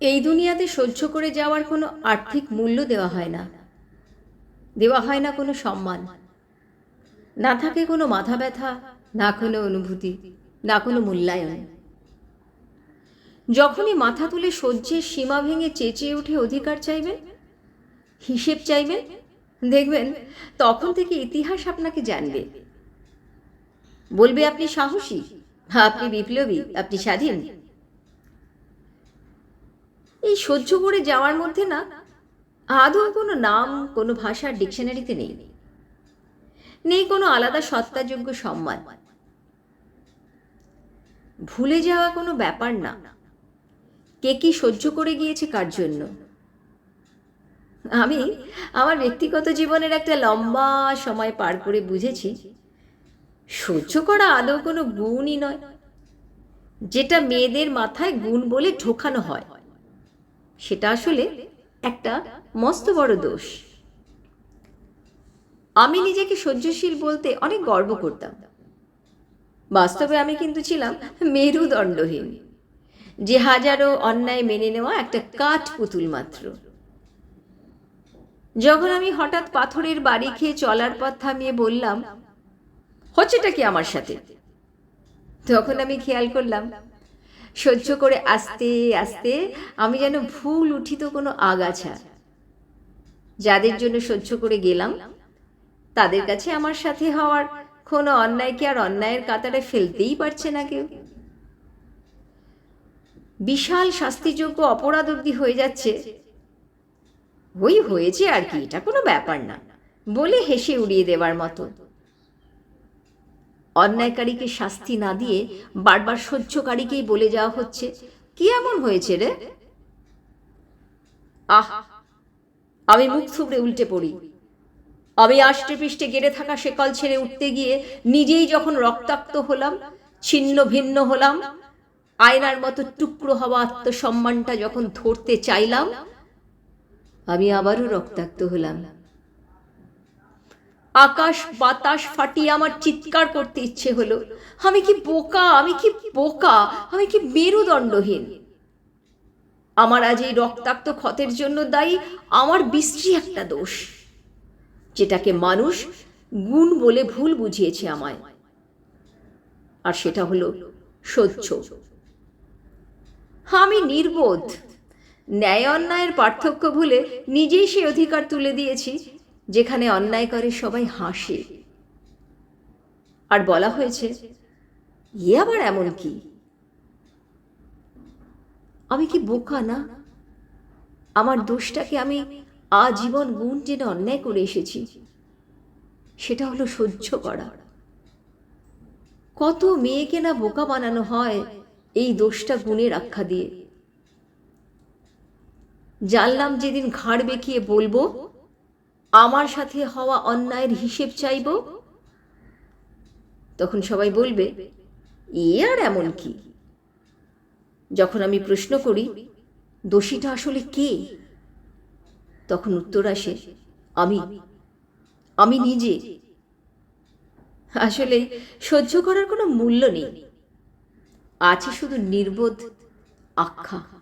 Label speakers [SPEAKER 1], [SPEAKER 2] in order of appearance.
[SPEAKER 1] এই দুনিয়াতে সহ্য করে যাওয়ার কোনো আর্থিক মূল্য দেওয়া হয় না। দেওয়া হয় না কোনো সম্মান। না থাকে কোনো মাথা ব্যথা না কোনো অনুভূতি, না কোনো মূল্যায়ন। যখনই মাথা তুলে সহ্যের সীমা ভেঙে চেঁচিয়ে উঠে অধিকার চাইবেন হিসেব চাইবেন দেখবেন তখন থেকে ইতিহাস আপনাকে জানবে। বলবে, আপনি সাহসী, আপনি বিপ্লবী, আপনি স্বাধীন এই সহ্য করে যাওয়ার মধ্যে না আদৌ কোনো নাম, কোনো ভাষার ডিকশনারিতে নেই। নেই কোনো আলাদা সত্তাযোগ্য সম্মান। ভুলে যাওয়া কোনো ব্যাপার না। কে কি সহ্য করে গিয়েছে কার জন্য? আমি আমার ব্যক্তিগত জীবনের একটা লম্বা সময় পার করে বুঝেছি, সহ্য করা আদৌ কোনো গুণই নয়, যেটা মেয়েদের মাথায় গুণ বলে ঢোকানো হয়। সেটা আসলে একটা মস্ত বড় দোষ। আমি নিজেকে সহ্যশীল বলতে অনেক গর্ব করতাম। বাস্তবে আমি কিন্তু ছিলাম মেরুদণ্ডহীন। যে হাজারো অন্যায় মেনে নেওয়া একটা কাঠ পুতুল মাত্র। যখন আমি হঠাৎ পাথরের বাড়ি খেয়ে চলার পথ থামিয়ে বললাম, হচ্ছেটা কি আমার সাথে? তখন আমি খেয়াল করলাম সহ্য করে আস্তে আস্তে আমি যেন ভুল উঠিত কোনো আগাছা। যাদের জন্য সহ্য করে গেলাম, তাদের কাছে আমার সাথে হওয়ার কোনো অন্যায়কে আর অন্যায়ের কাতারে ফেলতেই পারছে না কেউ? বিশাল শাস্তিযোগ্য অপরাধ অব্দি হয়ে যাচ্ছে। ওই হয়েছে আর কি, এটা কোনো ব্যাপার না। বলে হেসে উড়িয়ে দেওয়ার মতো। অন্যায়কারীকে শাস্তি না দিয়ে বারবার সহ্যকারীকেই বলে যাওয়া হচ্ছে। কি এমন হয়েছে রে? আহ, আমি মুখ থুবড়ে উল্টে পড়ি। আমি আষ্টে পৃষ্ঠে গেড়ে থাকা সেকল ছেড়ে উঠতে গিয়ে নিজেই যখন রক্তাক্ত হলাম, ছিন্ন ভিন্ন হলাম, আয়নার মতো টুকরো হওয়া আত্মসম্মানটা যখন ধরতে চাইলাম, আমি আবারও রক্তাক্ত হলাম। আকাশ বাতাস ফাটিয়ে আমার চিৎকার করতে ইচ্ছে হলো। আমি কি বোকা? আমি কি বোকা? আমি কি মেরুদণ্ডহীন? আমার আজ এই রক্তাক্ত ক্ষতের জন্য দায়ী আমার বিশ্রী একটা দোষ, যেটাকে মানুষ গুণ বলে ভুল বুঝিয়েছে আমায়। আর সেটা হলো সহ্য। আমি নির্বোধ। ন্যায় অন্যায়ের পার্থক্য ভুলে নিজেই সে অধিকার তুলে দিয়েছি যেখানে অন্যায় করে সবাই হাসে। আর বলা হয়েছে, এ আবার এমন কি? আমি কি বোকা না? আমার দোষটাকে আমি আজীবন গুণ টেনে অন্যায় করে এসেছি। সেটা হলো সহ্য করা। কত মেয়েকে না বোকা বানানো হয় এই দোষটা গুণের আখ্যা দিয়ে। জানলাম যেদিন ঘাড় বেঁকিয়ে বলব আমার সাথে হওয়া অন্যায়ের হিসেব চাইব? তখন সবাই বলবে, এ আর এমন কি? যখন আমি প্রশ্ন করি, দোষীটা আসলে কে? তখন উত্তর আসে, আমি। আমি নিজে। আসলে সহ্য করার কোনো মূল্য নেই। আছে শুধু নির্বোধ আখ্যা।